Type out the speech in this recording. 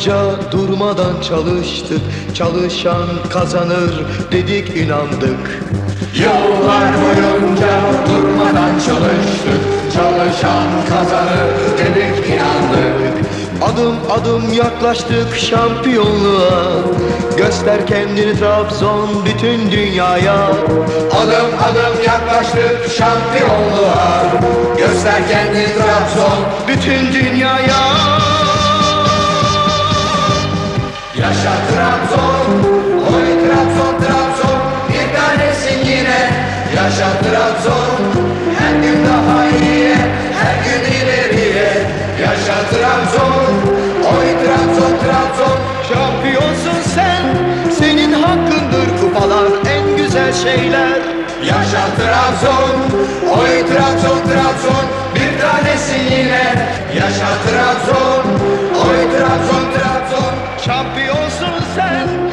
boyunca durmadan çalıştık. Çalışan kazanır dedik inandık. Yıllar boyunca durmadan çalıştık. Çalışan kazanır dedik inandık. Adım adım yaklaştık şampiyonluğa. Göster kendini Trabzon bütün dünyaya. Adım adım yaklaştık şampiyonluğa. Göster kendini Trabzon Bütün dünyaya yaşa Trabzon Oy Trabzon Trabzon bir tanesin yine. Yaşa Trabzon her gün daha iyiye her gün ileriye. Yaşa Trabzon Oy Trabzon Trabzon. Şampiyonsun sen senin hakkındır kupalar en güzel şeyler. Yaşa Trabzon Oy Trabzon Trabzon bir tanesin yine. Yaşa Trabzon. Şampiyonsun sen.